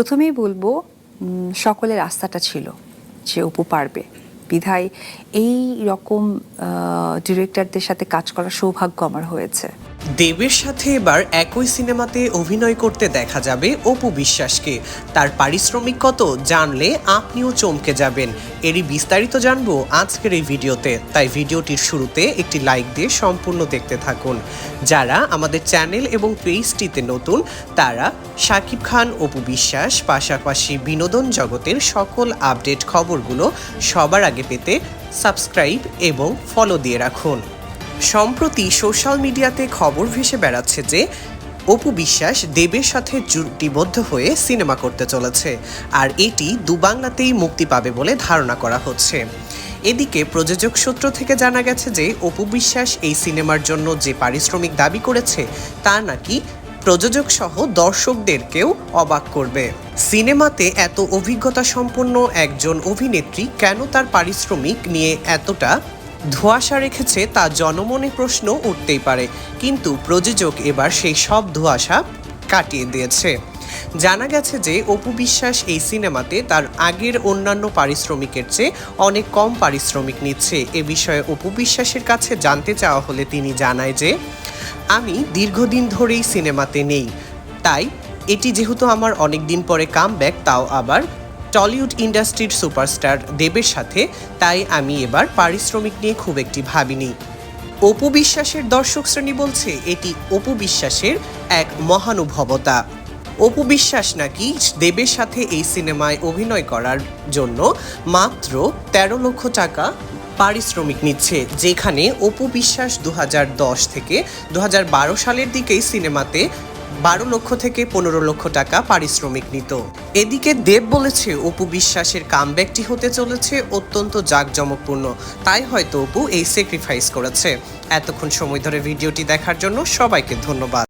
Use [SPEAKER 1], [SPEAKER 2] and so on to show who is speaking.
[SPEAKER 1] প্রথমেই বলব সকলের আস্থাটা ছিল যে অপু পারবে। বিধায় এই রকম ডিরেক্টরদের সাথে কাজ করার সৌভাগ্য আমার হয়েছে।
[SPEAKER 2] দেবের সাথে এবার একই সিনেমাতে অভিনয় করতে দেখা যাবে অপু বিশ্বাসকে। তার পারিশ্রমিক কত জানলে আপনিও চমকে যাবেন। এরই বিস্তারিত জানব আজকের এই ভিডিওতে। তাই ভিডিওটির শুরুতে একটি লাইক দিয়ে সম্পূর্ণ দেখতে থাকুন। যারা আমাদের চ্যানেল এবং পেজটিতে নতুন, তারা শাকিব খান, অপু বিশ্বাস, পাশাপাশি বিনোদন জগতের সকল আপডেট খবরগুলো সবার আগে পেতে সাবস্ক্রাইব এবং ফলো দিয়ে রাখুন। সম্প্রতি সোশ্যাল মিডিয়াতে খবর ভেসে বেড়াচ্ছে যে, অপু বিশ্বাস দেবের সাথে জুটিবদ্ধ হয়ে সিনেমা করতে চলেছে আর এটি দুবাংলাতেই মুক্তি পাবে বলে ধারণা করা হচ্ছে। এদিকে প্রযোজক সূত্র থেকে জানা গেছে যে, অপু বিশ্বাস এই সিনেমার জন্য যে পারিশ্রমিক দাবি করেছে, তা নাকি প্রযোজক সহ দর্শকদেরকেও অবাক করবে। সিনেমাতে এত অভিজ্ঞতা সম্পন্ন একজন অভিনেত্রী কেন তার পারিশ্রমিক নিয়ে এতটা ধোঁয়াশা রেখেছে তা জনমনে প্রশ্ন উঠতেই পারে। কিন্তু প্রযোজক এবার সেই সব ধোঁয়াশা কাটিয়ে দিয়েছে। জানা গেছে যে, অপু বিশ্বাস এই সিনেমাতে তার আগের অন্যান্য পারিশ্রমিকের চেয়ে অনেক কম পারিশ্রমিক নিচ্ছে। এ বিষয়ে অপু বিশ্বাসের কাছে জানতে চাওয়া হলে তিনি জানায় যে, আমি দীর্ঘদিন ধরেই সিনেমাতে নেই। তাই এটি যেহেতু আমার অনেক দিন পরে কাম ব্যাক তাও আবার টলিউড ইন্ডাস্ট্রির সুপারস্টার দেবের সাথে, তাই আমি এবার পারিশ্রমিক নিয়ে খুব একটি ভাবিনি অপু বিশ্বাসের দর্শক শ্রেণি বলছে, এটি অপু বিশ্বাসের এক মহানুভবতা। অপু বিশ্বাস নাকি দেবের সাথে এই সিনেমায় অভিনয় করার জন্য মাত্র তেরো লক্ষ টাকা পারিশ্রমিক নিচ্ছে, যেখানে অপু বিশ্বাস দু হাজার দশ থেকে দু হাজার বারো সালের দিকেই সিনেমাতে বারো লক্ষ থেকে পনেরো লক্ষ টাকা পারিশ্রমিক নিত। এদিকে দেব বলেছে, অপু বিশ্বাসের কামব্যাকটি হতে চলেছে, অত্যন্ত জাঁকজমকপূর্ণ। তাই হয়তো অপু এই স্যাক্রিফাইস করেছে। এতক্ষণ সময় ধরে ভিডিওটি দেখার জন্য সবাইকে ধন্যবাদ।